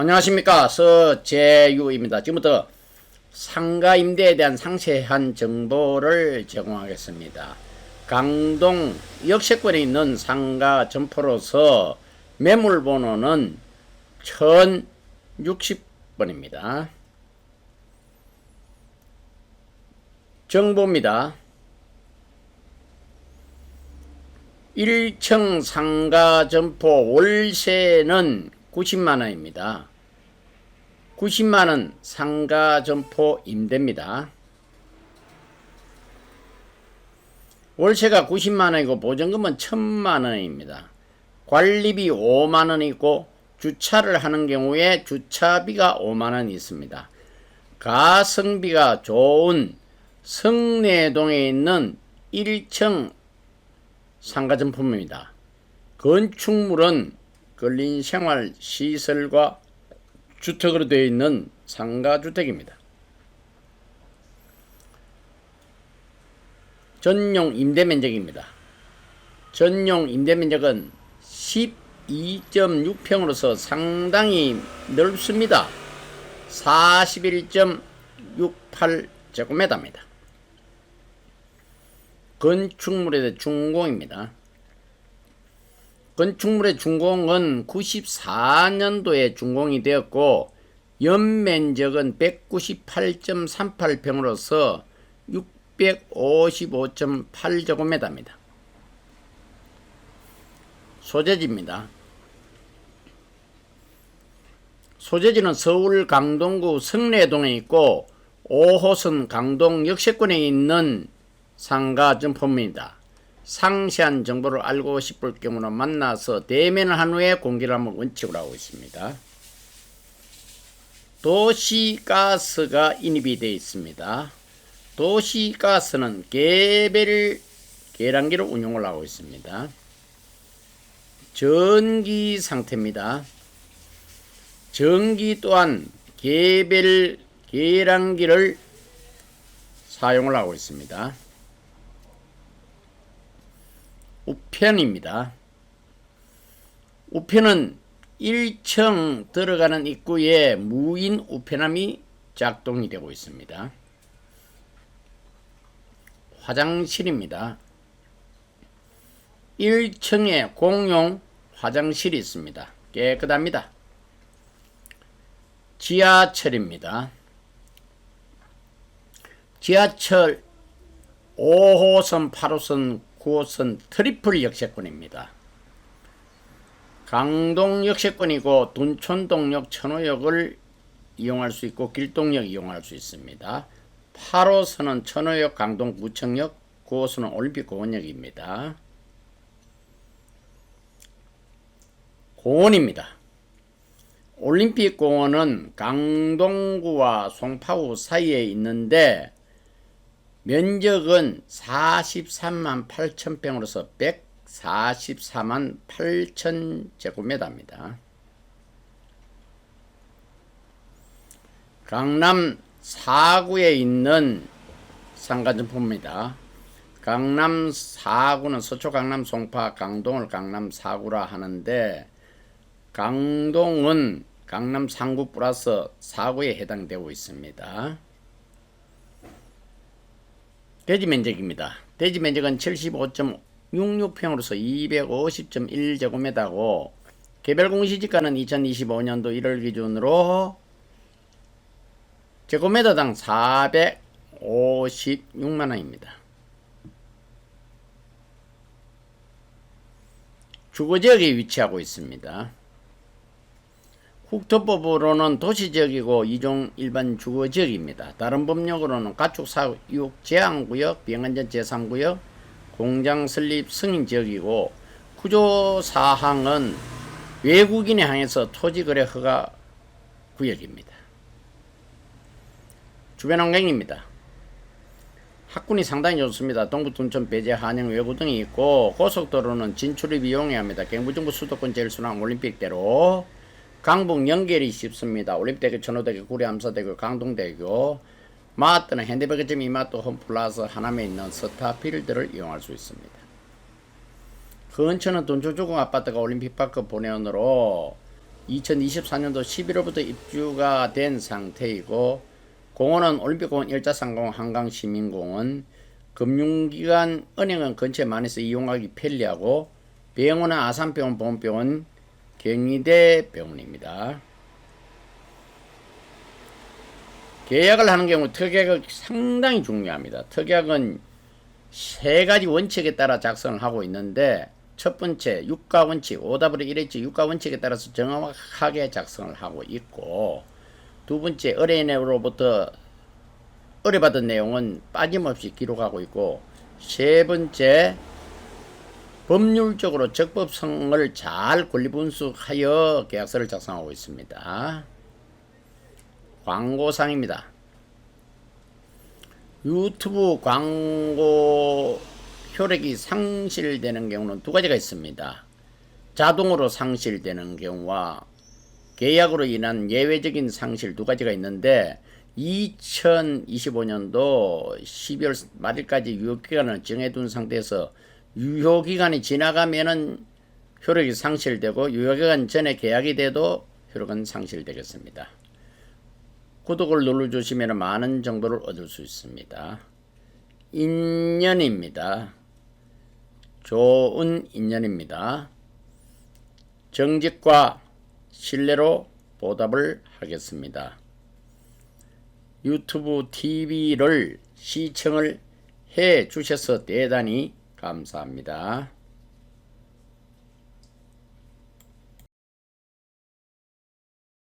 안녕하십니까 서재유입니다. 지금부터 상가 임대에 대한 상세한 정보를 제공하겠습니다. 강동 역세권에 있는 상가 점포로서 매물 번호는 1060번입니다. 정보입니다. 1층 상가 점포 월세는 90만 원입니다. 90만 원 상가 점포 임대입니다. 월세가 90만 원이고 보증금은 1000만 원입니다. 관리비 5만 원이고 주차를 하는 경우에 주차비가 5만 원이 있습니다. 가성비가 좋은 성내동에 있는 1층 상가점포입니다. 건축물은 근린 생활 시설과 주택으로 되어 있는 상가주택입니다. 전용 임대 면적입니다. 전용 임대 면적은 12.6평으로서 상당히 넓습니다. 41.68제곱미터입니다. 건축물에 대해 준공입니다. 건축물의 준공은 94년도에 준공이 되었고 연면적은 198.38평으로서 655.8제곱미터입니다. 소재지입니다. 소재지는 서울 강동구 성내동에 있고 5호선 강동 역세권에 있는 상가 점포입니다. 상세한 정보를 알고 싶을 경우는 만나서 대면을 한 후에 공개를 하면 원칙으로 하고 있습니다. 도시가스가 인입이 되어 있습니다. 도시가스는 개별 계량기로 운용을 하고 있습니다. 전기 상태입니다. 전기 또한 개별 계량기를 사용을 하고 있습니다. 우편입니다. 우편은 1층 들어가는 입구에 무인 우편함이 작동이 되고 있습니다. 화장실입니다. 1층에 공용 화장실이 있습니다. 깨끗합니다. 지하철입니다. 지하철 5호선, 8호선, 9호선 트리플 역세권입니다. 강동 역세권이고 둔촌동역 천호역을 이용할 수 있고 길동역 이용할 수 있습니다. 8호선은 천호역 강동 구청역, 9호선은 올림픽 공원역입니다. 공원입니다. 올림픽 공원은 강동구와 송파구 사이에 있는데 면적은 43만 8천 평으로서 144만 8천 제곱미터입니다. 강남 4구에 있는 상가점포입니다. 강남 4구는 서초 강남 송파 강동을 강남 4구라 하는데 강동은 강남 3구 플러스 4구에 해당되고 있습니다. 대지 면적입니다. 대지 면적은 75.66평으로서 250.1제곱미터고 개별 공시지가는 2025년도 1월 기준으로 제곱미터당 456만 원입니다. 주거지역에 위치하고 있습니다. 국토법으로는 도시지역이고 이종 일반 주거지역입니다. 다른 법령으로는 가축사육 제한구역, 비행안전 제3구역, 공장 설립 승인지역이고 구조사항은 외국인에 항해서 토지거래 허가 구역입니다. 주변 환경입니다. 학군이 상당히 좋습니다. 동부 둔촌 배제 한영 외구 등이 있고 고속도로는 진출입 이용해야 합니다. 경부정부 수도권 제일 순환 올림픽대로 강북 연결이 쉽습니다. 올림픽대교, 천호대교, 구리 암사대교, 강동대교, 마트는 현대백화점 이마트 홈플러스 하남에 있는 스타필드를 이용할 수 있습니다. 근처는 둔촌주공 아파트가 올림픽파크 본회원으로 2024년도 11월부터 입주가 된 상태이고 공원은 올림픽공원, 일자상공원, 한강시민공원, 금융기관, 은행은 근처에 많이 있어 이용하기 편리하고 병원은 아산병원, 보험병원, 경희대 병원입니다. 계약을 하는 경우 특약이 상당히 중요합니다. 특약은 세 가지 원칙에 따라 작성을 하고 있는데 첫 번째 유가 원칙 오답으로 이랬지 유가 원칙에 따라서 정확하게 작성을 하고 있고 두 번째 의뢰인으로부터 의뢰받은 내용은 빠짐없이 기록하고 있고 세 번째 법률적으로 적법성을 잘 권리분석하여 계약서를 작성하고 있습니다. 광고상입니다. 유튜브 광고 효력이 상실되는 경우는 두 가지가 있습니다. 자동으로 상실되는 경우와 계약으로 인한 예외적인 상실 두 가지가 있는데 2025년도 12월 말일까지 유효기간을 정해둔 상태에서 유효 기간이 지나가면은 효력이 상실되고 유효 기간 전에 계약이 돼도 효력은 상실되겠습니다. 구독을 눌러주시면 많은 정보를 얻을 수 있습니다. 인연입니다. 좋은 인연입니다. 정직과 신뢰로 보답을 하겠습니다. 유튜브 TV를 시청을 해 주셔서 대단히 감사합니다.